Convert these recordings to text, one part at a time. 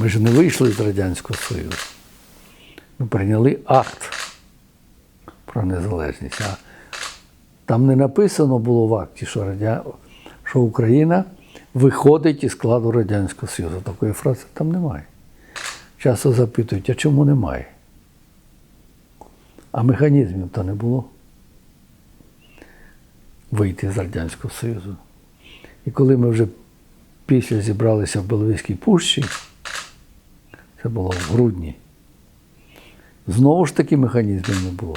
Ми ж не вийшли з Радянського Союзу. Ми прийняли акт про незалежність. А там не написано було в акті, що, Радя... що Україна виходить із складу Радянського Союзу. Такої фрази там немає. Часто запитують, а чому немає? А механізмів то не було вийти з Радянського Союзу. І коли ми вже після зібралися в Беловізькій пущі, це було в грудні, знову ж таки механізмів не було.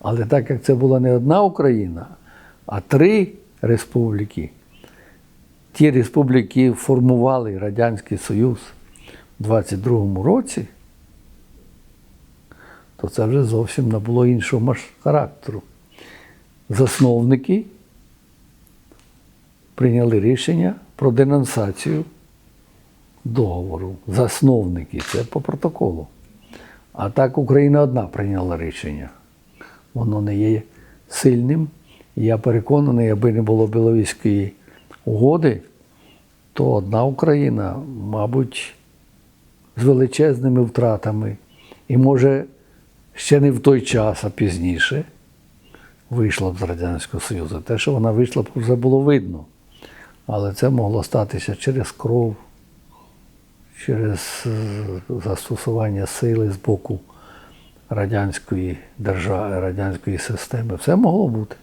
Але так як це була не одна Україна, а три республіки, ті республіки формували Радянський Союз у 22-му році, то це вже зовсім набуло іншого характеру. Засновники прийняли рішення про денонсацію договору. Засновники, це по протоколу. А так Україна одна прийняла рішення. Воно не є сильним. Я переконаний, аби не було Біловізької угоди, то одна Україна, мабуть, з величезними втратами, і може ще не в той час, а пізніше, вийшла б з Радянського Союзу. Те, що вона вийшла, вже було видно. Але це могло статися через кров, через е, застосування сили з боку радянської держави, радянської системи. Все могло бути.